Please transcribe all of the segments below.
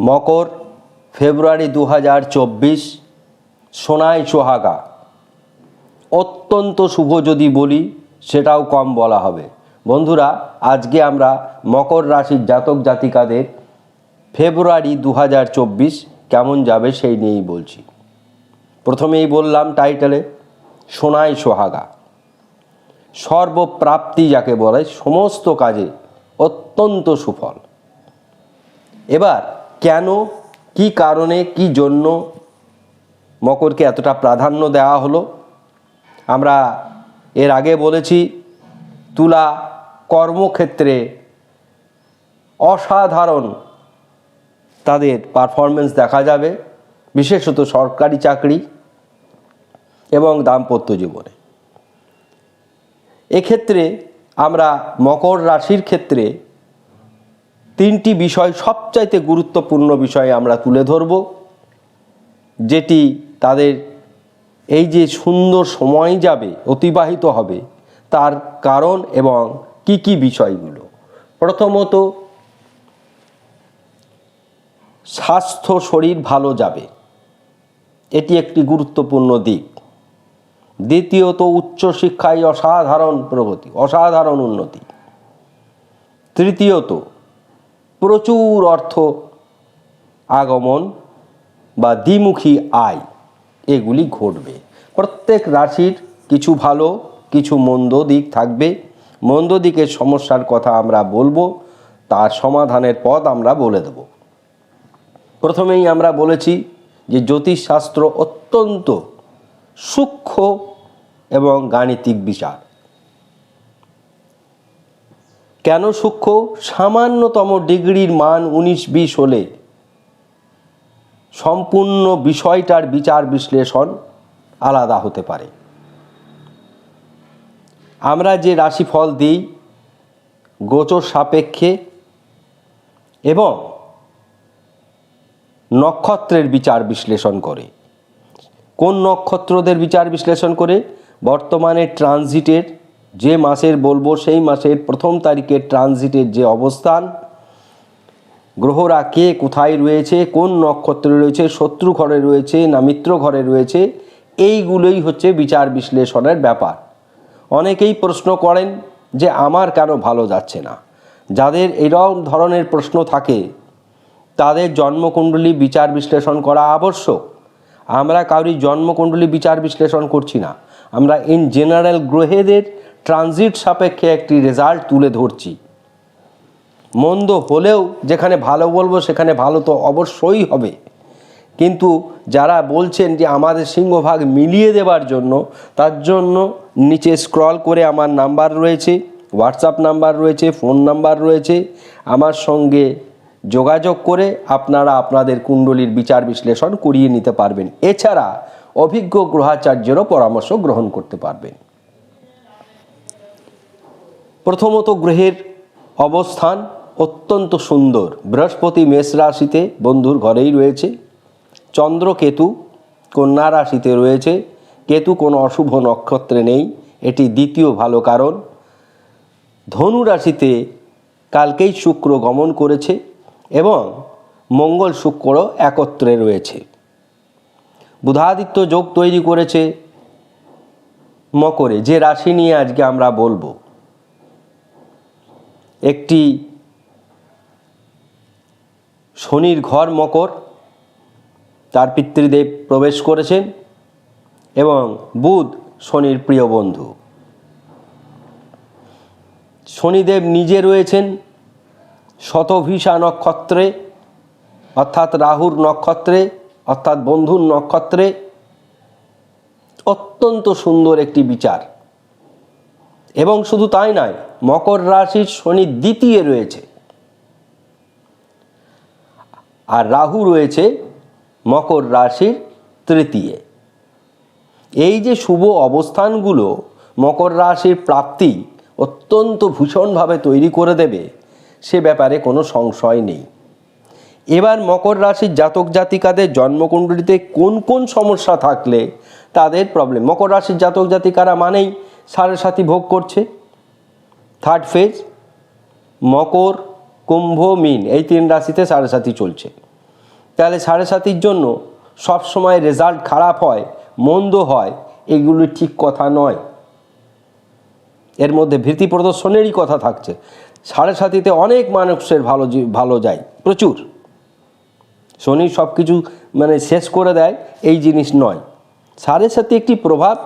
মকর, ফেব্রুয়ারি দু হাজার চব্বিশ, সোনাই সোহাগা। অত্যন্ত শুভ যদি বলি, সেটাও কম বলা হবে। বন্ধুরা, আজকে আমরা মকর রাশির জাতক জাতিকাদের ফেব্রুয়ারি দু হাজার চব্বিশ কেমন যাবে সেই নিয়েই বলছি। প্রথমেই বললাম টাইটেলে, সোনাই সোহাগা। সর্বপ্রাপ্তি যাকে বলে, সমস্ত কাজে অত্যন্ত সুফল। এবার কেন, কি কারণে, কি জন্য মকরকে এতটা প্রাধান্য দেওয়া হলো? আমরা এর আগে বলেছি, তুলা কর্মক্ষেত্রে অসাধারণ তাদের পারফরমেন্স দেখা যাবে, বিশেষত সরকারি চাকরি এবং দাম্পত্য জীবনে। এক্ষেত্রে আমরা মকর রাশির ক্ষেত্রে তিনটি বিষয় সবচাইতে গুরুত্বপূর্ণ বিষয় আমরা তুলে ধরব, যেটি তাদের এই যে সুন্দর সময় যাবে, অতিবাহিত হবে, তার কারণ এবং কি কি বিষয়গুলো। প্রথমত, স্বাস্থ্য শরীর ভালো যাবে। এটি একটি গুরুত্বপূর্ণ দিক। দ্বিতীয়ত, উচ্চশিক্ষায় অসাধারণ প্রগতি, অসাধারণ উন্নতি। তৃতীয়ত প্রচুর অর্থ আগমন বা দ্বিমুখী আয় এগুলি ঘটবে। প্রত্যেক রাশির কিছু ভালো, কিছু মন্দ দিক থাকবে। মন্দ দিকের সমস্যার কথা আমরা বলব, তার সমাধানের পথ আমরা বলে দেব। প্রথমেই আমরা বলেছি যে জ্যোতিষশাস্ত্র অত্যন্ত সূক্ষ্ম এবং গাণিতিক বিচার। কেন সূক্ষ্ম? সামান্যতম ডিগ্রির মান উনিশ বিশ হলে। সম্পূর্ণ বিষয়টার বিচার বিশ্লেষণ আলাদা হতে পারে। আমরা যে রাশিফল দিই, গোচর সাপেক্ষে এবং নক্ষত্রের বিচার বিশ্লেষণ করে। কোন নক্ষত্রদের বিচার বিশ্লেষণ করে? বর্তমানে ট্রানজিটের যে মাসের বলব, সেই মাসের প্রথম তারিখের ট্রানজিটের যে অবস্থান, গ্রহরা কে কোথায় রয়েছে, কোন নক্ষত্রে রয়েছে, শত্রু ঘরে রয়েছে না মিত্র ঘরে রয়েছে, এইগুলোই হচ্ছে বিচার বিশ্লেষণের ব্যাপার। অনেকেই প্রশ্ন করেন যে আমার কেন ভালো যাচ্ছে না? যাদের এরকম ধরনের প্রশ্ন থাকে, তাদের জন্মকুণ্ডলী বিচার বিশ্লেষণ করা আবশ্যক। আমরা কাউরি জন্মকুণ্ডলী বিচার বিশ্লেষণ করছি না। আমরা ইন জেনারেল গ্রহেদের ট্রানজিট সাপেক্ষে একটি রেজাল্ট তুলে ধরছি। মন্দ হলেও যেখানে ভালো বলব সেখানে ভালো তো অবশ্যই হবে। কিন্তু যারা বলছেন যে আমাদের সিংহভাগ মিলিয়ে দেবার জন্য, তার জন্য নিচে স্ক্রল করে আমার নাম্বার রয়েছে হোয়াটসঅ্যাপ নাম্বার রয়েছে ফোন নাম্বার রয়েছে। আমার সঙ্গে যোগাযোগ করে আপনারা আপনাদের কুণ্ডলীর বিচার বিশ্লেষণ করিয়ে নিতে পারবেন। এছাড়া অভিজ্ঞ গ্রহাচার্যেরও পরামর্শ গ্রহণ করতে পারবেন। প্রথমত গ্রহের অবস্থান অত্যন্ত সুন্দর। বৃহস্পতি মেষ রাশিতে বন্ধুর ঘরেই রয়েছে। চন্দ্র কেতু কন্যা রাশিতে রয়েছে। কেতু কোনো অশুভ নক্ষত্রে নেই। এটি দ্বিতীয় ভালো কারণ। ধনু রাশিতে কালকেই শুক্র গমন করেছে এবং মঙ্গল শুক্র একত্রে রয়েছে। বুধাদিত্য যোগ তৈরি করেছে মকরে। যে রাশি নিয়ে আজকে আমরা বলব একটি শনির ঘর মকর, তার পিতৃদেব প্রবেশ করেছেন এবং বুধ শনির প্রিয় বন্ধু। শনিদেব নিজে রয়েছেন শতভিষা নক্ষত্রে, অর্থাৎ রাহুর নক্ষত্রে, অর্থাৎ বন্ধুর নক্ষত্রে। অত্যন্ত সুন্দর একটি বিচার। এবং শুধু তাই নয়, মকর রাশির শনি দ্বিতীয় রয়েছে। আর রাহু রয়েছে মকর রাশির তৃতীয়। এই যে শুভ অবস্থানগুলো মকর রাশির প্রাপ্তি অত্যন্ত ভীষণভাবে তৈরি করে দেবে, সে ব্যাপারে কোনো সংশয় নেই। এবার মকর রাশির জাতক জাতিকাদের জন্মকুণ্ডলিতে কোন কোন সমস্যা থাকলে তাদের প্রবলেম মকর রাশির জাতক জাতিকারা মানেই সাড়ে সাথী ভোগ করছে। থার্ড ফেজ মকর, কুম্ভ, মিন, এই তিন রাশিতে সাড়ে সাথী চলছে। তাহলে সাড়ে সাতির জন্য সব সময় রেজাল্ট খারাপ হয়, মন্দ হয়, এগুলি ঠিক কথা নয়। এর মধ্যে ভীতি প্রদর্শনেরই কথা থাকছে। সাড়ে সাতিতে অনেক মানুষের ভালো ভালো যায়, প্রচুর। শনি সব কিছু মানে শেষ করে দেয়, এই জিনিস নয়। সাড়ে সাথে একটি প্রভাব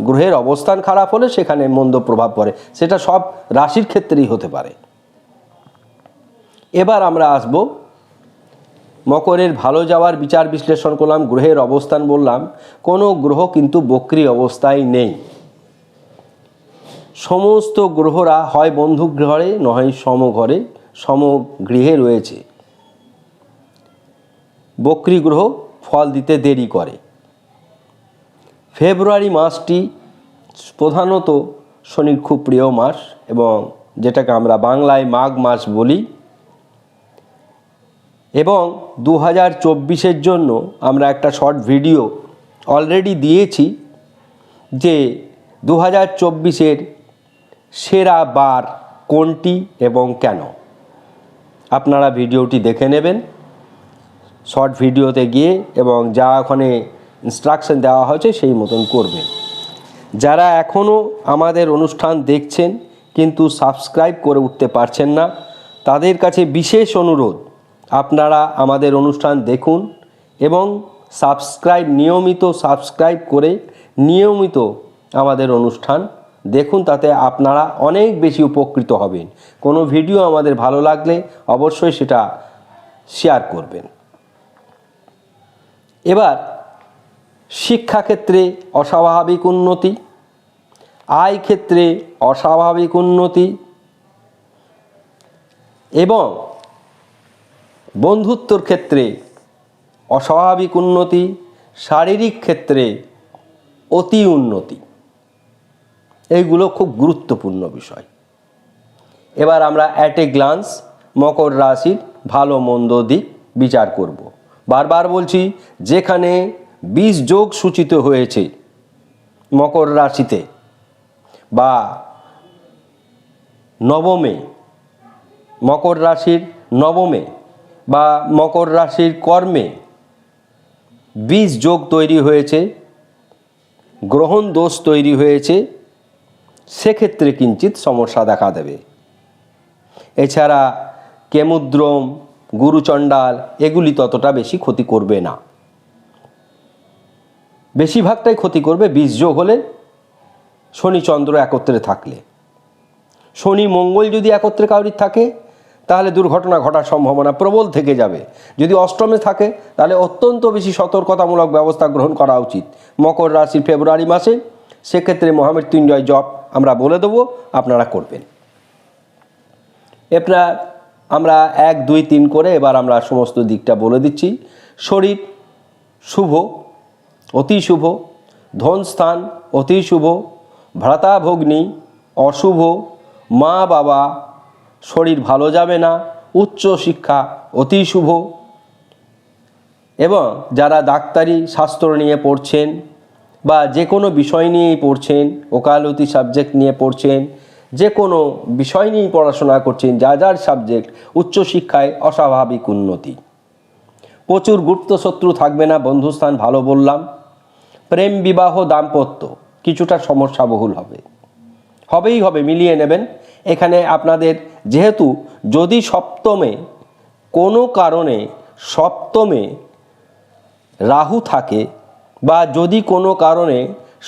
গ্রহের অবস্থান খারাপ হলে সেখানে মন্দ প্রভাব পড়ে। সেটা সব রাশির ক্ষেত্রেই হতে পারে। এবার আমরা আসব, মকরের ভালো যাওয়ার বিচার বিশ্লেষণ করলাম, গ্রহের অবস্থান বললাম। কোনো গ্রহ কিন্তু বক্রি অবস্থায় নেই। সমস্ত গ্রহরা হয় বন্ধু ঘরে নয় সমঘরে, সমগৃহে রয়েছে। বক্রি গ্রহ ফল দিতে দেরি করে। ফেব্রুয়ারি মাসটি প্রধানত শনির খুব প্রিয় মাস এবং যেটাকে আমরা বাংলায় মাঘ মাস বলি। এবং দু হাজার চব্বিশের জন্য আমরা একটা শর্ট ভিডিও অলরেডি দিয়েছি যে দু হাজার চব্বিশের সেরা বার কোনটি এবং কেন। আপনারা ভিডিওটি দেখে নেবেন, শর্ট ভিডিওতে গিয়ে এবং যা ওখানে ইনস্ট্রাকশন দেওয়া হয়েছে, সেই মতন করবে। যারা এখনও আমাদের অনুষ্ঠান দেখছেন, কিন্তু সাবস্ক্রাইব করে উঠতে পারছেন না, তাদের কাছে বিশেষ অনুরোধ, আপনারা আমাদের অনুষ্ঠান দেখুন এবং সাবস্ক্রাইব নিয়মিত সাবস্ক্রাইব করে নিয়মিত আমাদের অনুষ্ঠান দেখুন, তাতে আপনারা অনেক বেশি উপকৃত হবেন। কোনো ভিডিও আমাদের ভালো লাগলে অবশ্যই সেটা শেয়ার করবেন। এবার শিক্ষাক্ষেত্রে অস্বাভাবিক উন্নতি আয় ক্ষেত্রে অস্বাভাবিক উন্নতি এবং বন্ধুত্বর ক্ষেত্রে অস্বাভাবিক উন্নতি, শারীরিক ক্ষেত্রে অতি উন্নতি। এইগুলো খুব গুরুত্বপূর্ণ বিষয়। এবার আমরা অ্যাট এ গ্লান্স মকর রাশির ভালো মন্দ দিক বিচার করব। বারবার বলছি, যেখানে বিষ যোগ সূচিত হয়েছে মকর রাশিতে বা নবমে, মকর রাশির নবমে বা মকর রাশির কর্মে বিষ যোগ তৈরি হয়েছে, গ্রহণ দোষ তৈরি হয়েছে, সেক্ষেত্রে কিঞ্চিত সমস্যা দেখা দেবে। এছাড়া কেমুদ্রম, গুরুচণ্ডাল, এগুলি ততটা বেশি ক্ষতি করবে না। বেশিরভাগটাই ক্ষতি করবে বীজ যোগ হলে শনি চন্দ্র একত্রে থাকলে। শনি মঙ্গল যদি একত্রে কাউরির থাকে, তাহলে দুর্ঘটনা ঘটার সম্ভাবনা প্রবল থেকে যাবে। যদি অষ্টমে থাকে, তাহলে অত্যন্ত বেশি সতর্কতামূলক ব্যবস্থা গ্রহণ করা উচিত। মকর রাশি ফেব্রুয়ারি মাসে, সেক্ষেত্রে মহামৃত্যুঞ্জয় জপ আমরা বলে দেবো, আপনারা করবেন। এবার আমরা এক, দুই, তিন করে এবার আমরা সমস্ত দিকটা বলে দিচ্ছি। শরীর শুভ অতি শুভ। ধন স্থান অতি শুভ। ভ্রাতা ভগ্নী অশুভ। মা বাবা, শরীর ভালো যাবে না। উচ্চ শিক্ষা অতি শুভ। এবং যারা ডাক্তারি শাস্ত্র নিয়ে পড়ছেন বা যে কোনো বিষয় নিয়েই পড়ছেন, ওকালতি সাবজেক্ট নিয়ে পড়ছেন, যে কোনো বিষয় নিয়েই পড়াশোনা করছেন, যা যার সাবজেক্ট উচ্চশিক্ষায় অস্বাভাবিক উন্নতি। প্রচুর গুপ্ত শত্রু থাকবে না, বন্ধুস্থান ভালো বললাম। প্রেম বিবাহ দাম্পত্য, কিছুটা সমস্যা বহুল হবে। হবেই হবে, মিলিয়ে নেবেন। এখানে আপনাদের যেহেতু যদি সপ্তমে কোনো কারণে সপ্তমে রাহু থাকে বা যদি কোনো কারণে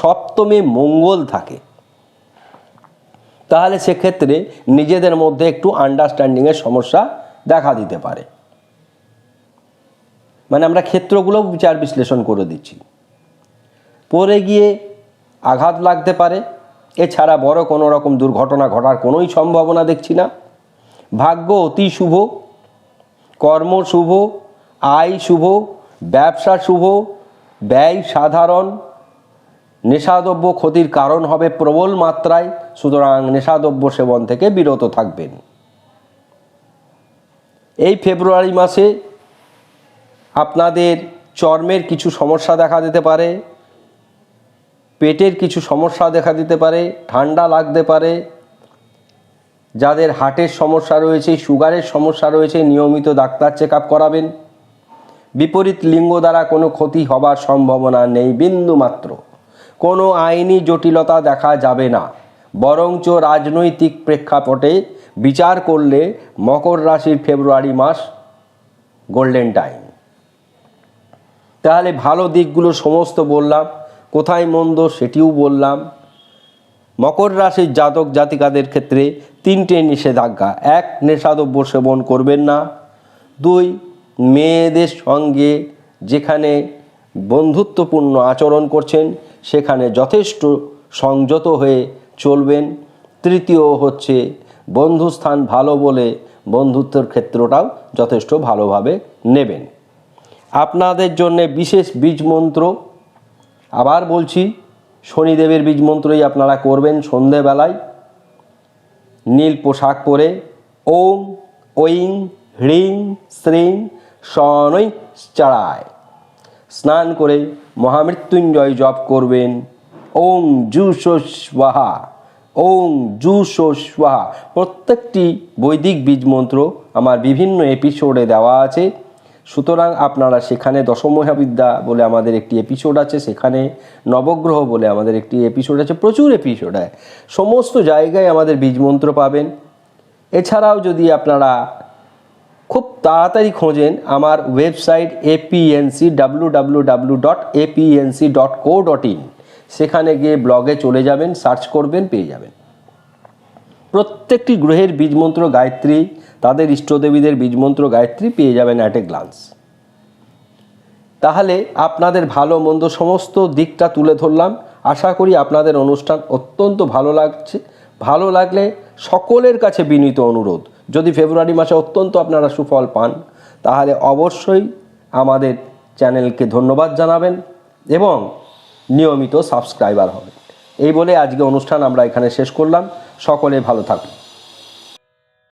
সপ্তমে মঙ্গল থাকে, তাহলে সেক্ষেত্রে নিজেদের মধ্যে একটু আন্ডারস্ট্যান্ডিংয়ের সমস্যা দেখা দিতে পারে। মানে আমরা ক্ষেত্রগুলো বিচার বিশ্লেষণ করে দিচ্ছি। পরে গিয়ে আঘাত লাগতে পারে। এছাড়া বড় কোনো রকম দুর্ঘটনা ঘটার কোনোই সম্ভাবনা দেখছি না। ভাগ্য অতি শুভ, কর্ম শুভ, আয় শুভ, ব্যবসা শুভ, ব্যয় সাধারণ, নেশাদ্রব্য ক্ষতির কারণ হবে প্রবল মাত্রায়, সুতরাং নেশাদ্রব্য সেবন থেকে বিরত থাকবেন। এই ফেব্রুয়ারি মাসে আপনাদের চর্মের কিছু সমস্যা দেখা দিতে পারে। পেটের কিছু সমস্যা দেখা দিতে পারে, ঠান্ডা লাগতে পারে। যাদের হার্টের সমস্যা রয়েছে, সুগারের সমস্যা রয়েছে, নিয়মিত ডাক্তার চেক আপ করাবেন। বিপরীত লিঙ্গ দ্বারা কোনো ক্ষতি হবার সম্ভাবনা নেই বিন্দু মাত্র কোনো আইনি জটিলতা দেখা যাবে না। বরঞ্চ রাজনৈতিক প্রেক্ষাপটে বিচার করলে মকর রাশির ফেব্রুয়ারি মাস গোল্ডেন টাইম। তাহলে ভালো দিকগুলো সমস্ত বললাম। কোথায় মন্দ সেটিও বললাম। মকর রাশির জাতক জাতিকাদের ক্ষেত্রে তিনটে নিষেধাজ্ঞা। এক, নেশাদ্রব্য সেবন করবেন না। দুই, মেয়েদের সঙ্গে যেখানে বন্ধুত্বপূর্ণ আচরণ করছেন, সেখানে যথেষ্ট সংযত হয়ে চলবেন। তৃতীয় হচ্ছে, বন্ধুস্থান ভালো বলে বন্ধুত্বের ক্ষেত্রটাও যথেষ্ট ভালোভাবে নেবেন। আপনাদের জন্য বিশেষ বীজ মন্ত্র আবার বলছি, শনিদেবের বীজ মন্ত্রই আপনারা করবেন সন্ধেবেলায়। নীল পোশাক পরে ওম, ঐং, হ্রিং, শ্রীং, শনৈ চাড়ায়। স্নান করে মহামৃত্যুঞ্জয় জপ করবেন। ওং জু স্বাহা, ওং জু স্বাহা। প্রত্যেকটি বৈদিক বীজ মন্ত্র আমার বিভিন্ন এপিসোডে দেওয়া আছে। সুতরাং আপনারা সেখানে দশমহাবিদ্যা বলে আমাদের একটি এপিসোড আছে, সেখানে নবগ্রহ বলে আমাদের একটি এপিসোড আছে, প্রচুর এপিসোড হয়। সমস্ত জায়গায় আমাদের বীজ মন্ত্র পাবেন। এছাড়াও যদি আপনারা খুব তাড়াতাড়ি খোঁজেন, আমার website APNC W W W dot APNC dot co dot in সেখানে গিয়ে ব্লগে চলে যাবেন সার্চ করবেন, পেয়ে যাবেন। প্রত্যেকটি গ্রহের বীজমন্ত্র গায়ত্রী, তাদের ইষ্টদেবীদের বীজমন্ত্র গায়ত্রী পেয়ে যাবেন অ্যাট এ গ্লান্স তাহলে আপনাদের ভালো মন্দ সমস্ত দিকটা তুলে ধরলাম। আশা করি আপনাদের অনুষ্ঠান অত্যন্ত ভালো লাগছে। ভালো লাগলে সকলের কাছে বিনীত অনুরোধ। যদি ফেব্রুয়ারি মাসে অত্যন্ত আপনারা সুফল পান, তাহলে অবশ্যই আমাদের চ্যানেলকে ধন্যবাদ জানাবেন এবং নিয়মিত সাবস্ক্রাইবার হবেন। এই বলে আজকে অনুষ্ঠান আমরা এখানে শেষ করলাম। সকলে ভালো থাকুন।